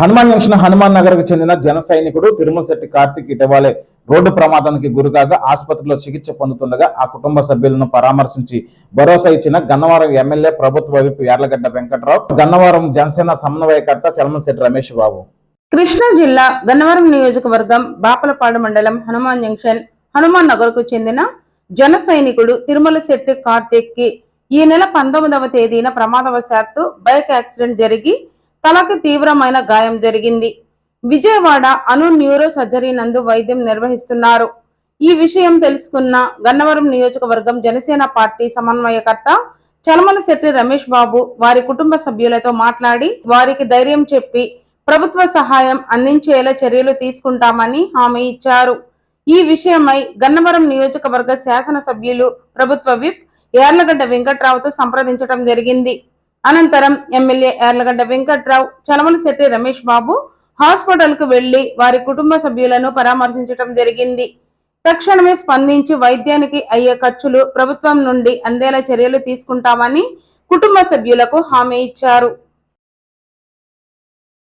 Hanuman junction Hanuman నగర్కు చెందిన జన సైనికుడు తిరుమల శెట్టి కార్తిక్ ఇటీవలే రోడ్డు ప్రమాదానికి గురికాగా ఆసుపత్రిలో చికిత్స పొందుతుండగా ఆ కుటుంబ సభ్యులను పరామర్శించి భరోసా ఇచ్చిన గన్నవరం ఎమ్మెల్యే ప్రభుత్వ వైపు యార్లగడ్డ వెంకట్రావు గన్నవరం జనసేన సమన్వయకర్త చలమశెట్టి రమేష్ బాబు. కృష్ణా జిల్లా గన్నవరం నియోజకవర్గం బాపలపాడు మండలం హనుమాన్ జంక్షన్ హనుమాన్ నగర్కు చెందిన జన సైనికుడు తిరుమల శెట్టి కార్తిక్కి ఈ నెల పంతొమ్మిదవ తేదీన ప్రమాదవశాత్తు బైక్ యాక్సిడెంట్ జరిగి తలకు తీవ్రమైన గాయం జరిగింది. విజయవాడ అను న్యూరో సర్జరీ నందు వైద్యం నిర్వహిస్తున్నారు. ఈ విషయం తెలుసుకున్న గన్నవరం నియోజకవర్గం జనసేన పార్టీ సమన్వయకర్త చలమల శెట్టి రమేష్ బాబు వారి కుటుంబ సభ్యులతో మాట్లాడి వారికి ధైర్యం చెప్పి ప్రభుత్వ సహాయం అందించేలా చర్యలు తీసుకుంటామని హామీ ఇచ్చారు. ఈ విషయమై గన్నవరం నియోజకవర్గ శాసనసభ్యులు ప్రభుత్వ విప్ యార్లగడ్డ వెంకట్రావుతో సంప్రదించడం జరిగింది. అనంతరం ఎమ్మెల్యే యార్లగడ్డ వెంకట్రావు చలమలశెట్టి రమేష్ బాబు హాస్పిటల్కు వెళ్ళి వారి కుటుంబ సభ్యులను పరామర్శించడం జరిగింది. తక్షణమే స్పందించి వైద్యానికి అయ్యే ఖర్చులు ప్రభుత్వం నుండి అందేలా చర్యలు తీసుకుంటామని కుటుంబ సభ్యులకు హామీ ఇచ్చారు.